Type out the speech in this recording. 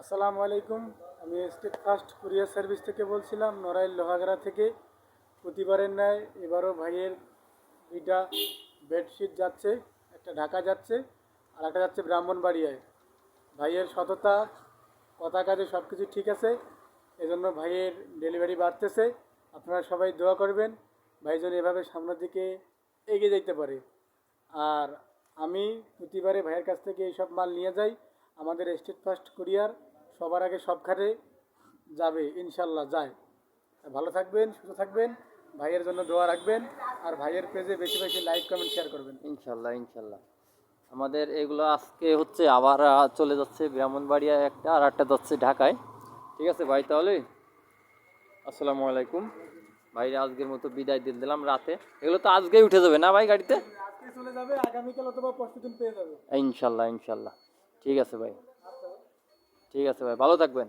আসসালামু আলাইকুম। আমি স্টেট ফার্স্ট কুরিয়ার সার্ভিস থেকে বলছিলাম, নড়াইল লোহাগড়া থেকে। প্রতিবারের ন্যায় এবারও ভাইয়ের দুইটা বেডশিট যাচ্ছে, একটা ঢাকা যাচ্ছে, আর একটা যাচ্ছে ব্রাহ্মণবাড়িয়ায়। ভাইয়ের সততা, কথা কাজে সব কিছু ঠিক আছে, এজন্য ভাইয়ের ডেলিভারি বাড়তেছে। আপনারা সবাই দোয়া করবেন, ভাই যেন এভাবে সামনের দিকে এগিয়ে যেতে পারে। আর আমি প্রতিবারে ভাইয়ের কাছ থেকে এইসব মাল নিয়ে যাই। আমাদের স্টেট ফার্স্ট কুরিয়ার সবার আগে সব সবখানে যাবে ইনশাল্লাহ যায়। ভালো থাকবেন সুস্থ থাকবেন ভাইয়ের জন্য দোয়া রাখবেন আর ভাইয়ের পেজে বেশি বেশি লাইক কমেন্ট শেয়ার করবেন। ইনশাল্লাহ ইনশাল্লাহ। আমাদের এগুলো আজকে হচ্ছে আবার চলে যাচ্ছে ব্রাহ্মণবাড়িয়া একটা আর একটা যাচ্ছে ঢাকায়। ঠিক আছে ভাই তাহলে? আসসালামু আলাইকুম। ভাই আজকের মতো বিদায় দিয়ে দিলাম রাতে। এগুলো তো আজকেই উঠে যাবে না ভাই গাড়িতে? চলে যাবে আগামীকাল অথবা পরশু দিন পেয়ে যাবে। ইনশাল্লাহ ইনশাল্লাহ। ঠিক আছে ভাই। ঠিক আছে ভাই ভালো থাকবেন।